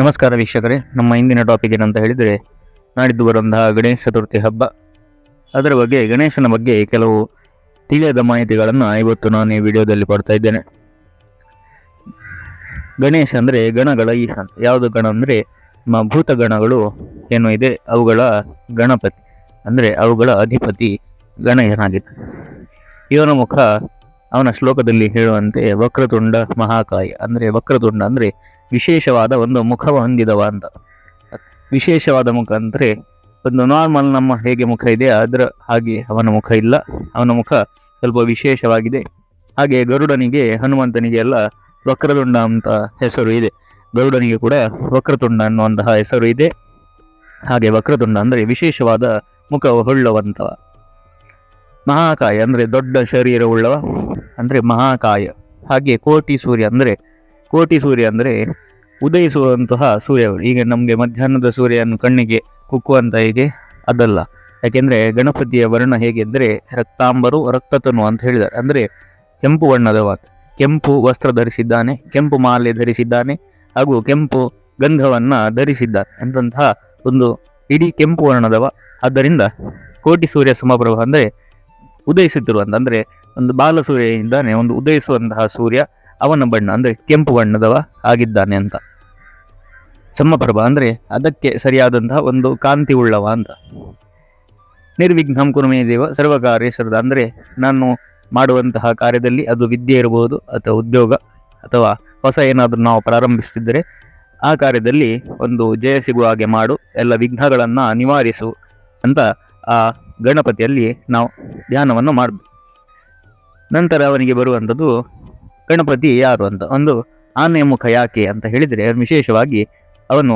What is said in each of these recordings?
ನಮಸ್ಕಾರ ವೀಕ್ಷಕರೇ. ನಮ್ಮ ಇಂದಿನ ಟಾಪಿಕ್ ಏನಂತ ಹೇಳಿದರೆ, ನಾಡಿದ್ದು ಬರುವಂತಹ ಗಣೇಶ ಚತುರ್ಥಿ ಹಬ್ಬ. ಅದರ ಬಗ್ಗೆ, ಗಣೇಶನ ಬಗ್ಗೆ ಕೆಲವು ತಿಳಿಯದ ಮಾಹಿತಿಗಳನ್ನು ಇವತ್ತು ನಾನು ಈ ವಿಡಿಯೋದಲ್ಲಿ ಪಡ್ತಾ ಇದ್ದೇನೆ. ಗಣೇಶ ಅಂದರೆ ಗಣಗಳ ಈಶ ಯಾವುದು ಗಣ ಅಂದರೆ, ನಮ್ಮ ಭೂತ ಗಣಗಳು ಏನು ಇದೆ, ಅವುಗಳ ಗಣಪತಿ. ಅಂದರೆ ಅವುಗಳ ಅಧಿಪತಿ ಗಣೇಶನಾಗಿದೆ ಇವನ ಮುಖ ಅವನ ಶ್ಲೋಕದಲ್ಲಿ ಹೇಳುವಂತೆ ವಕ್ರತುಂಡ ಮಹಾಕಾಯ. ಅಂದರೆ ವಕ್ರತುಂಡ ಅಂದರೆ ವಿಶೇಷವಾದ ಒಂದು ಮುಖ ಹೊಂದಿದವ ಅಂತ. ವಿಶೇಷವಾದ ಮುಖ ಅಂದರೆ ಒಂದು ನಾರ್ಮಲ್ ನಮ್ಮ ಹೇಗೆ ಮುಖ ಇದೆ, ಅದರ ಹಾಗೆ ಅವನ ಮುಖ ಇಲ್ಲ. ಅವನ ಮುಖ ಸ್ವಲ್ಪ ವಿಶೇಷವಾಗಿದೆ. ಹಾಗೆ ಗರುಡನಿಗೆ, ಹನುಮಂತನಿಗೆ ಎಲ್ಲ ವಕ್ರತುಂಡ ಅಂತ ಹೆಸರು ಇದೆ. ಗರುಡನಿಗೆ ಕೂಡ ವಕ್ರತುಂಡ ಅನ್ನುವಂತಹ ಹೆಸರು ಇದೆ. ಹಾಗೆ ವಕ್ರತುಂಡ ಅಂದರೆ ವಿಶೇಷವಾದ ಮುಖ ಹೊಳ್ಳುವಂತವ ಮಹಾಕಾಯ ಅಂದರೆ ದೊಡ್ಡ ಶರೀರವುಳ್ಳವ ಅಂದರೆ ಮಹಾಕಾಯ. ಹಾಗೆ ಕೋಟಿ ಸೂರ್ಯ ಅಂದರೆ, ಕೋಟಿ ಸೂರ್ಯ ಅಂದರೆ ಉದಯಿಸುವಂತಹ ಸೂರ್ಯ ಈಗ ನಮಗೆ ಮಧ್ಯಾಹ್ನದ ಸೂರ್ಯನ ಕಣ್ಣಿಗೆ ಕುಕ್ಕುವಂತ ಹೇಗೆ? ಅದಲ್ಲ. ಯಾಕೆಂದರೆ ಗಣಪತಿಯ ವರ್ಣ ಹೇಗೆಂದರೆ ರಕ್ತಾಂಬರು ರಕ್ತತನು ಅಂತ ಹೇಳಿದ್ದಾರೆ. ಅಂದರೆ ಕೆಂಪು ಬಣ್ಣದವ ಕೆಂಪು ವಸ್ತ್ರ ಧರಿಸಿದ್ದಾನೆ, ಕೆಂಪು ಮಾಲೆ ಧರಿಸಿದ್ದಾನೆ, ಹಾಗೂ ಕೆಂಪು ಗಂಧವನ್ನು ಧರಿಸಿದ್ದಾನೆ ಎಂತಹ ಒಂದು ಇಡೀ ಕೆಂಪು ವರ್ಣದವ ಆದ್ದರಿಂದ ಕೋಟಿ ಸೂರ್ಯ ಸಮಪ್ರಭ ಅಂದರೆ ಉದಯಿಸುತ್ತಿರುವಂಥ ಅಂದ್ರೆ ಒಂದು ಬಾಲ ಸೂರ್ಯ ಇದ್ದಾನೆ ಒಂದು ಉದಯಿಸುವಂತಹ ಸೂರ್ಯ ಅವನ ಬಣ್ಣ, ಅಂದರೆ ಕೆಂಪು ಬಣ್ಣದವ ಆಗಿದ್ದಾನೆ ಅಂತ. ಸಮಪ್ರಭ ಅಂದರೆ ಅದಕ್ಕೆ ಸರಿಯಾದಂತಹ ಒಂದು ಕಾಂತಿ ಉಳ್ಳವ ಅಂತ. ನಿರ್ವಿಘ್ನಂ ಕುರುಮೇ ದೇವ ಸರ್ವಕಾರ್ಯೇಶ್ವರದ ಅಂದರೆ ನಾನು ಮಾಡುವಂತಹ ಕಾರ್ಯದಲ್ಲಿ ಅದು ವಿದ್ಯೆ ಇರಬಹುದು, ಅಥವಾ ಉದ್ಯೋಗ, ಅಥವಾ ಹೊಸ ಏನಾದರೂ ನಾವು ಪ್ರಾರಂಭಿಸ್ತಿದ್ದರೆ ಆ ಕಾರ್ಯದಲ್ಲಿ ಒಂದು ಜಯ ಸಿಗುವ ಹಾಗೆ ಮಾಡು, ಎಲ್ಲ ವಿಘ್ನಗಳನ್ನು ನಿವಾರಿಸು ಅಂತ ಆ ಗಣಪತಿಯಲ್ಲಿ ನಾವು ಧ್ಯಾನವನ್ನು ಮಾಡಬೇಕು. ನಂತರ ಅವನಿಗೆ ಬರುವಂಥದ್ದು ಗಣಪತಿ ಯಾರು ಅಂತ, ಒಂದು ಆನೆಯ ಮುಖ ಯಾಕೆ ಅಂತ ಹೇಳಿದರೆ ವಿಶೇಷವಾಗಿ ಅವನು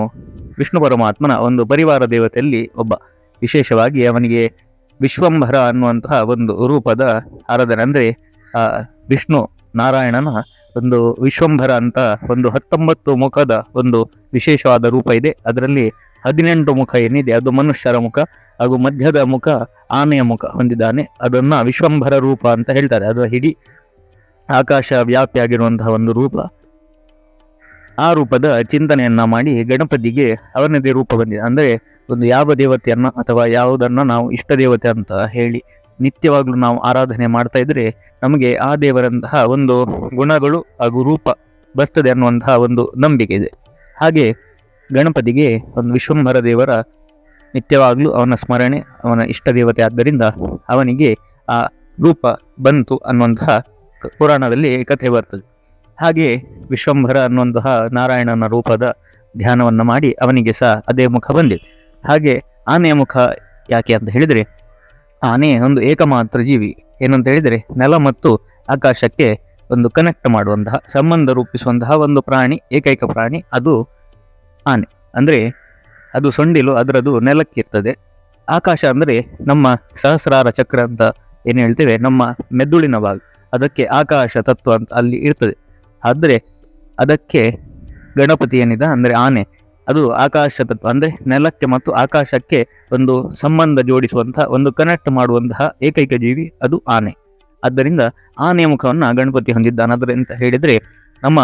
ವಿಷ್ಣು ಪರಮಾತ್ಮನ ಒಂದು ಪರಿವಾರ ದೇವತೆಯಲ್ಲಿ ಒಬ್ಬ. ವಿಶೇಷವಾಗಿ ಅವನಿಗೆ ವಿಶ್ವಂಭರ ಅನ್ನುವಂತಹ ಒಂದು ರೂಪದ ಆರಾಧನೆ ಅಂದರೆ ವಿಷ್ಣು ನಾರಾಯಣನ ಒಂದು ವಿಶ್ವಂಭರ ಅಂತ ಒಂದು ಹತ್ತೊಂಬತ್ತು ಮುಖದ ಒಂದು ವಿಶೇಷವಾದ ರೂಪ ಇದೆ. ಅದರಲ್ಲಿ ಹದಿನೆಂಟು ಮುಖ ಏನಿದೆ, ಅದು ಮನುಷ್ಯರ ಮುಖ ಹಾಗೂ ಮಧ್ಯದ ಮುಖ ಆನೆಯ ಮುಖ ಹೊಂದಿದ್ದಾನೆ. ಅದನ್ನ ವಿಶ್ವಂಭರ ರೂಪ ಅಂತ ಹೇಳ್ತಾರೆ. ಅದು ಹಿಡಿ ಆಕಾಶ ವ್ಯಾಪಿಯಾಗಿರುವಂತಹ ಒಂದು ರೂಪ. ಆ ರೂಪದ ಚಿಂತನೆಯನ್ನ ಮಾಡಿ ಗಣಪತಿಗೆ ಅವನದೇ ರೂಪ ಬಂದಿದೆ. ಅಂದರೆ ಒಂದು ಯಾವ ದೇವತೆಯನ್ನು ಅಥವಾ ಯಾವುದನ್ನು ನಾವು ಇಷ್ಟ ದೇವತೆ ಅಂತ ಹೇಳಿ ನಿತ್ಯವಾಗಲೂ ನಾವು ಆರಾಧನೆ ಮಾಡ್ತಾ ಇದ್ರೆ ನಮಗೆ ಆ ದೇವರಂತಹ ಒಂದು ಗುಣಗಳು ಹಾಗೂ ರೂಪ ಬರ್ತದೆ ಅನ್ನುವಂತಹ ಒಂದು ನಂಬಿಕೆ ಇದೆ. ಹಾಗೆ ಗಣಪತಿಗೆ ಒಂದು ವಿಶ್ವಂಭರ ದೇವರ ನಿತ್ಯವಾಗ್ಲೂ ಅವನ ಸ್ಮರಣೆ, ಅವನ ಇಷ್ಟ ದೇವತೆ ಆದ್ದರಿಂದ ಅವನಿಗೆ ಆ ರೂಪ ಬಂತು ಅನ್ನುವಂತಹ ಪುರಾಣದಲ್ಲಿ ಕಥೆ ಬರ್ತದೆ. ಹಾಗೆ ವಿಶ್ವಂಭರ ಅನ್ನುವಂತಹ ನಾರಾಯಣನ ರೂಪದ ಧ್ಯಾನವನ್ನು ಮಾಡಿ ಅವನಿಗೆ ಸಹ ಅದೇ ಮುಖ ಬಂದಿದೆ. ಹಾಗೆ ಆನೆಯ ಮುಖ ಯಾಕೆ ಅಂತ ಹೇಳಿದರೆ, ಆನೆ ಒಂದು ಏಕಮಾತ್ರ ಜೀವಿ. ಏನಂತ ಹೇಳಿದರೆ, ನೆಲ ಮತ್ತು ಆಕಾಶಕ್ಕೆ ಒಂದು ಕನೆಕ್ಟ್ ಮಾಡುವಂತಹ, ಸಂಬಂಧ ರೂಪಿಸುವಂತಹ ಒಂದು ಪ್ರಾಣಿ, ಏಕೈಕ ಪ್ರಾಣಿ, ಅದು ಆನೆ. ಅಂದರೆ ಅದು ಸೊಂಡಿಲು ಅದರದು ನೆಲಕ್ಕಿರ್ತದೆ ಆಕಾಶ ಅಂದರೆ ನಮ್ಮ ಸಹಸ್ರಾರ ಚಕ್ರ ಅಂತ ಏನು ಹೇಳ್ತೇವೆ, ನಮ್ಮ ಮೆದುಳಿನ ಭಾಗ. ಅದಕ್ಕೆ ಆಕಾಶ ತತ್ವ ಅಂತ ಅಲ್ಲಿ ಇರ್ತದೆ. ಆದರೆ ಅದಕ್ಕೆ ಗಣಪತಿ ಏನಿದೆ ಅಂದರೆ ಆನೆ. ಅದು ಆಕಾಶ ತತ್ವ ಅಂದರೆ ನೆಲಕ್ಕೆ ಮತ್ತು ಆಕಾಶಕ್ಕೆ ಒಂದು ಸಂಬಂಧ ಜೋಡಿಸುವಂತಹ ಒಂದು ಕನೆಕ್ಟ್ ಮಾಡುವಂತಹ ಏಕೈಕ ಜೀವಿ ಅದು ಆನೆ. ಆದ್ದರಿಂದ ಆನೆಯ ಮುಖವನ್ನು ಗಣಪತಿ ಹೊಂದಿದ್ದಾನೆ. ಅಂತ ಹೇಳಿದರೆ ನಮ್ಮ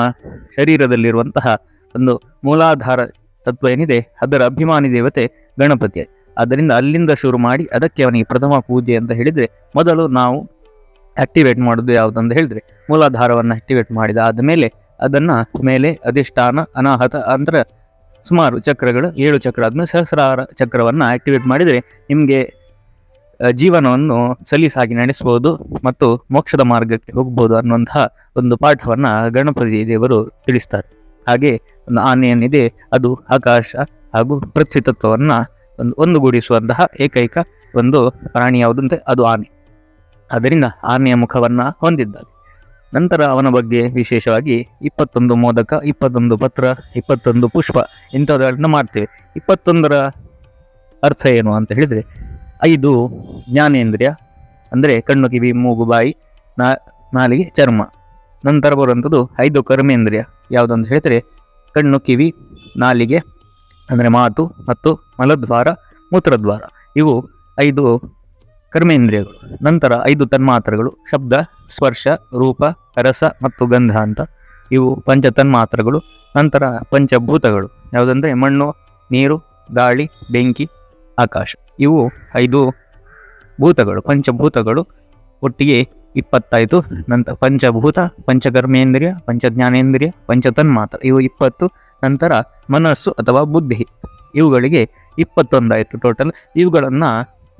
ಶರೀರದಲ್ಲಿರುವಂತಹ ಒಂದು ಮೂಲಾಧಾರ ತತ್ವ ಏನಿದೆ, ಅದರ ಅಭಿಮಾನಿ ದೇವತೆ ಗಣಪತಿ. ಆದ್ದರಿಂದ ಅಲ್ಲಿಂದ ಶುರು ಮಾಡಿ ಅದಕ್ಕೆ ಅವನಿಗೆ ಪ್ರಥಮ ಪೂಜೆ ಅಂತ ಹೇಳಿದರೆ ಮೊದಲು ನಾವು ಆಕ್ಟಿವೇಟ್ ಮಾಡೋದು ಯಾವುದಂತ ಹೇಳಿದ್ರೆ ಮೂಲಾಧಾರವನ್ನು ಆಕ್ಟಿವೇಟ್ ಮಾಡಿದ ಆದಮೇಲೆ ಅದನ್ನು ಮೇಲೆ ಅಧಿಷ್ಠಾನ, ಅನಾಹತ ಅಂತರ ಸುಮಾರು ಚಕ್ರಗಳು, ಏಳು ಚಕ್ರ ಆದಮೇಲೆ ಸಹಸ್ರಾರ ಚಕ್ರವನ್ನು ಆಕ್ಟಿವೇಟ್ ಮಾಡಿದರೆ ನಿಮಗೆ ಜೀವನವನ್ನು ಸಲೀಸಾಗಿ ನಡೆಸಬಹುದು ಮತ್ತು ಮೋಕ್ಷದ ಮಾರ್ಗಕ್ಕೆ ಹೋಗ್ಬೋದು ಅನ್ನುವಂತಹ ಒಂದು ಪಾಠವನ್ನು ಗಣಪತಿ ದೇವರು ತಿಳಿಸ್ತಾರೆ. ಹಾಗೆ ಒಂದು ಆನೆ ಏನಿದೆ ಅದು ಆಕಾಶ ಹಾಗೂ ಪೃಥ್ವಿ ತತ್ವವನ್ನು ಒಂದು ಒಂದುಗೂಡಿಸುವಂತಹ ಏಕೈಕ ಒಂದು ಪ್ರಾಣಿ ಯಾವುದಂತೆ ಅದು ಆನೆ. ಅದರಿಂದ ಆನೆಯ ಮುಖವನ್ನು ಹೊಂದಿದ್ದಾನೆ. ನಂತರ ಅವನ ಬಗ್ಗೆ ವಿಶೇಷವಾಗಿ ಇಪ್ಪತ್ತೊಂದು ಮೋದಕ, ಇಪ್ಪತ್ತೊಂದು ಪತ್ರ, ಇಪ್ಪತ್ತೊಂದು ಪುಷ್ಪ ಇಂಥವುಗಳನ್ನ ಮಾಡ್ತೇವೆ. ಇಪ್ಪತ್ತೊಂದರ ಅರ್ಥ ಏನು ಅಂತ ಹೇಳಿದರೆ, ಐದು ಜ್ಞಾನೇಂದ್ರಿಯ, ಅಂದರೆ ಕಣ್ಣು, ಕಿವಿ, ಮೂಗು, ಬಾಯಿ, ನಾ, ನಾಲಿಗೆ ಚರ್ಮ. ನಂತರ ಬರುವಂಥದ್ದು ಐದು ಕರ್ಮೇಂದ್ರಿಯ. ಯಾವುದಂತ ಹೇಳಿದ್ರೆ ಕಣ್ಣು, ಕಿವಿ, ನಾಲಿಗೆ, ಅಂದರೆ ಮಾತು ಮತ್ತು ಮಲದ್ವಾರ, ಮೂತ್ರದ್ವಾರ. ಇವು ಐದು ಕರ್ಮೇಂದ್ರಿಯಗಳು. ನಂತರ ಐದು ತನ್ಮಾತ್ರಗಳು. ಶಬ್ದ, ಸ್ಪರ್ಶ, ರೂಪ, ರಸ ಮತ್ತು ಗಂಧ ಅಂತ ಇವು ಪಂಚ ತನ್ಮಾತ್ರಗಳು ನಂತರ ಪಂಚಭೂತಗಳು. ಯಾವುದಂದ್ರೆ ಮಣ್ಣು, ನೀರು, ಗಾಳಿ, ಬೆಂಕಿ, ಆಕಾಶ. ಇವು ಐದು ಭೂತಗಳು, ಪಂಚಭೂತಗಳು. ಒಟ್ಟಿಗೆ ಇಪ್ಪತ್ತಾಯಿತು ನಂತರ ಪಂಚಭೂತ, ಪಂಚಕರ್ಮೇಂದ್ರಿಯ, ಪಂಚಜ್ಞಾನೇಂದ್ರಿಯ ಪಂಚತನ್ಮಾತ್ರ ಇವು ಇಪ್ಪತ್ತು. ನಂತರ ಮನಸ್ಸು ಅಥವಾ ಬುದ್ಧಿ. ಇವುಗಳಿಗೆ ಇಪ್ಪತ್ತೊಂದಾಯಿತು ಟೋಟಲ್ ಇವುಗಳನ್ನು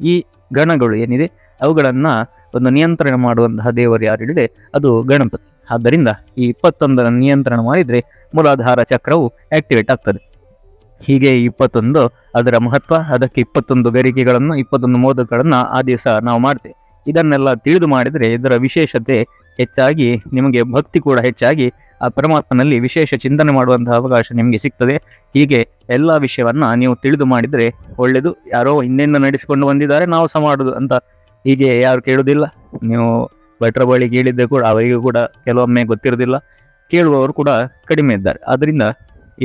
ಈ ಗಣಗಳು ಏನಿದೆ? ಅವುಗಳನ್ನು ಒಂದು ನಿಯಂತ್ರಣ ಮಾಡುವಂತಹ ದೇವರು ಯಾರಿದೆ ಅದು ಗಣಪತಿ. ಆದ್ದರಿಂದ ಈ ಇಪ್ಪತ್ತೊಂದರ ನಿಯಂತ್ರಣ ಮಾಡಿದರೆ ಮೂಲಾಧಾರ ಚಕ್ರವು ಆಕ್ಟಿವೇಟ್ ಆಗ್ತದೆ. ಹೀಗೆ ಇಪ್ಪತ್ತೊಂದು ಅದರ ಮಹತ್ವ. ಅದಕ್ಕೆ ಇಪ್ಪತ್ತೊಂದು ಗರಿಕೆಗಳನ್ನು, ಇಪ್ಪತ್ತೊಂದು ಮೋದಕಗಳನ್ನು ಆ ದಿವಸ ನಾವು ಮಾಡ್ತೇವೆ. ಇದನ್ನೆಲ್ಲ ತಿಳಿದು ಮಾಡಿದರೆ ಇದರ ವಿಶೇಷತೆ ಹೆಚ್ಚಾಗಿ ನಿಮಗೆ ಭಕ್ತಿ ಕೂಡ ಹೆಚ್ಚಾಗಿ ಆ ಪರಮಾತ್ಮನಲ್ಲಿ ವಿಶೇಷ ಚಿಂತನೆ ಮಾಡುವಂತಹ ಅವಕಾಶ ನಿಮಗೆ ಸಿಗ್ತದೆ. ಹೀಗೆ ಎಲ್ಲ ವಿಷಯವನ್ನ ನೀವು ತಿಳಿದು ಮಾಡಿದರೆ ಒಳ್ಳೆಯದು ಯಾರೋ ಹಿಂದೆಯಿಂದ ನಡೆಸಿಕೊಂಡು ಬಂದಿದ್ದಾರೆ, ನಾವು ಸಹ ಮಾಡುದು ಅಂತ ಹೀಗೆ ಯಾರು ಕೇಳುವುದಿಲ್ಲ ನೀವು ಭಟ್ರ ಬಳಿ ಕೇಳಿದ್ದೆ ಕೂಡ ಅವರಿಗೂ ಕೂಡ ಕೆಲವೊಮ್ಮೆ ಗೊತ್ತಿರೋದಿಲ್ಲ. ಕೇಳುವವರು ಕೂಡ ಕಡಿಮೆ ಇದ್ದಾರೆ. ಆದ್ದರಿಂದ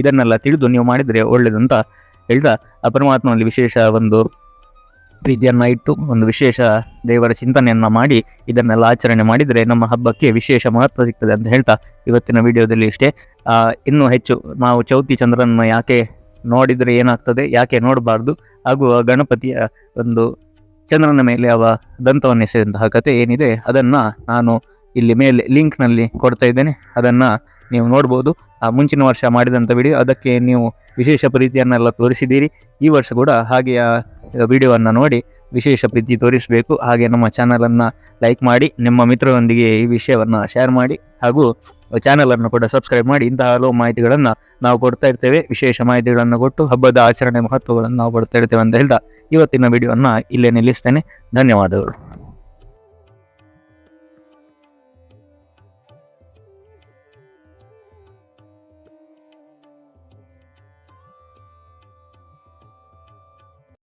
ಇದನ್ನೆಲ್ಲ ತಿಳಿದು ನೀವು ಮಾಡಿದರೆ ಒಳ್ಳೆಯದಂತ ಹೇಳ್ತಾ ಆ ಪರಮಾತ್ಮನಲ್ಲಿ ವಿಶೇಷ ಒಂದು ಪ್ರೀತಿಯನ್ನ ಇಟ್ಟು ಒಂದು ವಿಶೇಷ ದೇವರ ಚಿಂತನೆಯನ್ನು ಮಾಡಿ, ಇದನ್ನೆಲ್ಲ ಆಚರಣೆ ಮಾಡಿದರೆ ನಮ್ಮ ಹಬ್ಬಕ್ಕೆ ವಿಶೇಷ ಮಹತ್ವ ಸಿಗ್ತದೆ ಅಂತ ಹೇಳ್ತಾ ಇವತ್ತಿನ ವಿಡಿಯೋದಲ್ಲಿ ಇಷ್ಟೇ. ಇನ್ನೂ ಹೆಚ್ಚು ನಾವು ಚೌತಿ ಚಂದ್ರನ ಯಾಕೆ ನೋಡಿದರೆ ಏನಾಗ್ತದೆ, ಯಾಕೆ ನೋಡಬಾರ್ದು, ಹಾಗೂ ಗಣಪತಿಯ ಒಂದು ಚಂದ್ರನ ಮೇಲೆ ಅವ ದಂತವನ್ನು ಎಸೆದಂತಹ ಕತೆ ಏನಿದೆ, ಅದನ್ನು ನಾನು ಇಲ್ಲಿ ಮೇಲೆ ಲಿಂಕ್ನಲ್ಲಿ ಕೊಡ್ತಾ ಇದ್ದೇನೆ. ಅದನ್ನು ನೀವು ನೋಡ್ಬೋದು. ಆ, ಮುಂಚಿನ ವರ್ಷ ಮಾಡಿದಂಥ ವಿಡಿಯೋ, ಅದಕ್ಕೆ ನೀವು ವಿಶೇಷ ಪ್ರೀತಿಯನ್ನೆಲ್ಲ ತೋರಿಸಿದ್ದೀರಿ. ಈ ವರ್ಷ ಕೂಡ ಹಾಗೆ ವಿಡಿಯೋವನ್ನು ನೋಡಿ ವಿಶೇಷ ಪ್ರೀತಿ ತೋರಿಸಬೇಕು. ಹಾಗೆ ನಮ್ಮ ಚಾನಲನ್ನು ಲೈಕ್ ಮಾಡಿ, ನಿಮ್ಮ ಮಿತ್ರರೊಂದಿಗೆ ಈ ವಿಷಯವನ್ನು ಶೇರ್ ಮಾಡಿ, ಹಾಗೂ ಚಾನಲನ್ನು ಕೂಡ ಸಬ್ಸ್ಕ್ರೈಬ್ ಮಾಡಿ. ಇಂತಹ ಹಲವು ಮಾಹಿತಿಗಳನ್ನು ನಾವು ಕೊಡ್ತಾ ಇರ್ತೇವೆ. ವಿಶೇಷ ಮಾಹಿತಿಗಳನ್ನು ಕೊಟ್ಟು ಹಬ್ಬದ ಆಚರಣೆ ಮಹತ್ವಗಳನ್ನು ನಾವು ಕೊಡ್ತಾ ಇರ್ತೇವೆ ಅಂತ ಹೇಳ್ತಾ ಇವತ್ತಿನ ವಿಡಿಯೋವನ್ನು ಇಲ್ಲೇ ನಿಲ್ಲಿಸ್ತೇನೆ. ಧನ್ಯವಾದಗಳು.